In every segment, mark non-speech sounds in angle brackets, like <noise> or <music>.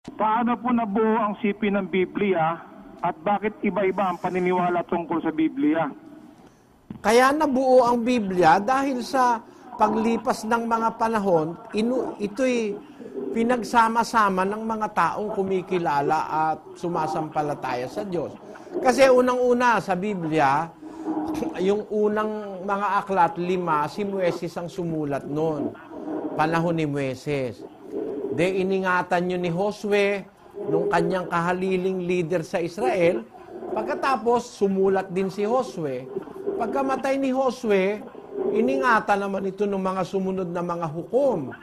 Paano po nabuo ang sipi ng Biblia at bakit iba-iba ang paniniwala tungkol sa Biblia? Kaya nabuo ang Biblia dahil sa paglipas ng mga panahon, inu, ito'y pinagsama-sama ng mga taong kumikilala at sumasampalataya sa Diyos. Kasi unang-una sa Biblia, <clears throat> yung unang mga aklat, lima, si Mueses ang sumulat noon. Panahon ni Mueses. De iningatan nyo ni Josue, nung kanyang kahaliling leader sa Israel. Pagkatapos, sumulat din si Josue. Pagkamatay ni Josue, iningatan naman ito ng mga sumunod na mga hukom.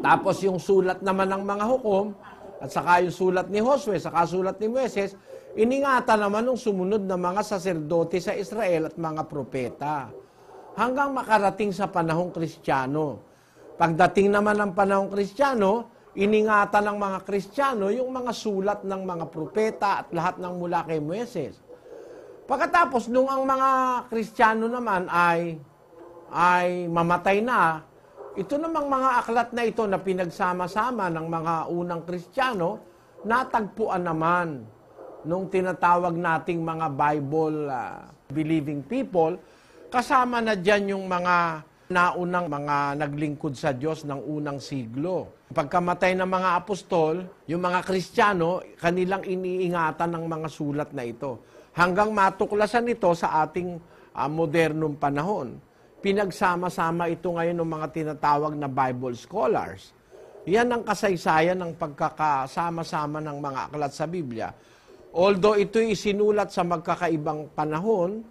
Tapos yung sulat naman ng mga hukom, at saka yung sulat ni Josue, saka sulat ni Moises, iningatan naman ng sumunod na mga saserdote sa Israel at mga propeta. Hanggang makarating sa panahong kristyano. Pagdating naman ng panahong kristyano, iningatan ng mga kristyano yung mga sulat ng mga propeta at lahat ng mula kay Moises. Pagkatapos, nung ang mga kristyano naman ay, ay mamatay na, ito namang mga aklat na ito na pinagsama-sama ng mga unang kristyano, natagpuan naman nung tinatawag nating mga Bible uh, believing people, kasama na dyan yung mga naunang mga naglingkod sa Diyos ng unang siglo. Pagkamatay ng mga apostol, yung mga kristyano, kanilang iniingatan ng mga sulat na ito. Hanggang matuklasan ito sa ating uh, modernong panahon. Pinagsama-sama ito ngayon ng mga tinatawag na Bible scholars. Yan ang kasaysayan ng pagkakasama-sama ng mga aklat sa Biblia. Although ito'y isinulat sa magkakaibang panahon,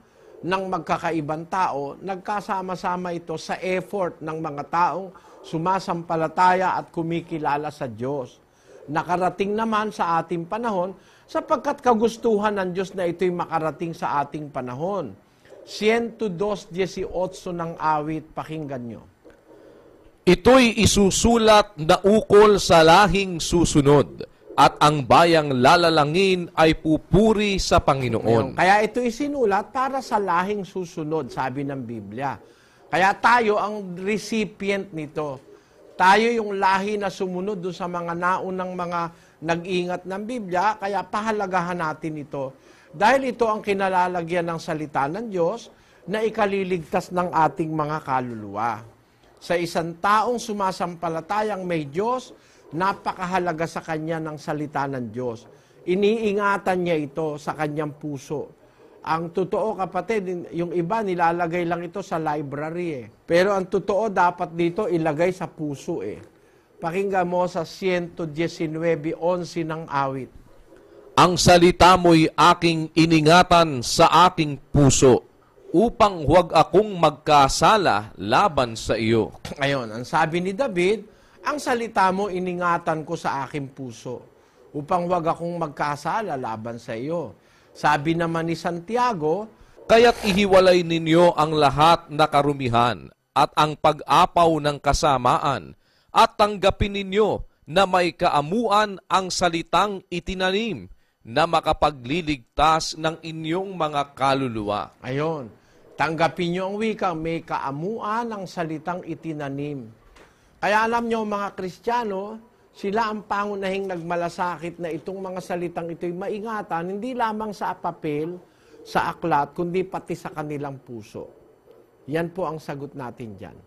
ng magkakaibang tao, nagkasama-sama ito sa effort ng mga taong sumasampalataya at kumikilala sa Diyos. Nakarating naman sa ating panahon sapagkat kagustuhan ng Diyos na ito'y makarating sa ating panahon. 102.18 ng awit, pakinggan nyo. Ito'y isusulat na ukol sa lahing susunod at ang bayang lalalangin ay pupuri sa Panginoon. Kaya ito isinulat para sa lahing susunod, sabi ng Biblia. Kaya tayo ang recipient nito. Tayo yung lahi na sumunod doon sa mga naunang mga nag-ingat ng Biblia, kaya pahalagahan natin ito. Dahil ito ang kinalalagyan ng salita ng Diyos na ikaliligtas ng ating mga kaluluwa. Sa isang taong sumasampalatayang may Diyos, napakahalaga sa kanya ng salita ng Diyos. Iniingatan niya ito sa kanyang puso. Ang totoo kapatid, yung iba nilalagay lang ito sa library eh. Pero ang totoo dapat dito ilagay sa puso eh. Pakinggan mo sa 119.11 ng awit. Ang salita mo'y aking iningatan sa aking puso upang huwag akong magkasala laban sa iyo. Ayon, ang sabi ni David, ang salita mo iningatan ko sa aking puso upang wag akong magkasala laban sa iyo. Sabi naman ni Santiago, Kaya't ihiwalay ninyo ang lahat na karumihan at ang pag-apaw ng kasamaan at tanggapin ninyo na may kaamuan ang salitang itinanim na makapagliligtas ng inyong mga kaluluwa. Ayon, tanggapin nyo ang wika, may kaamuan ang salitang itinanim. Kaya alam nyo mga Kristiyano, sila ang pangunahing nagmalasakit na itong mga salitang ito'y maingatan, hindi lamang sa papel, sa aklat, kundi pati sa kanilang puso. Yan po ang sagot natin dyan.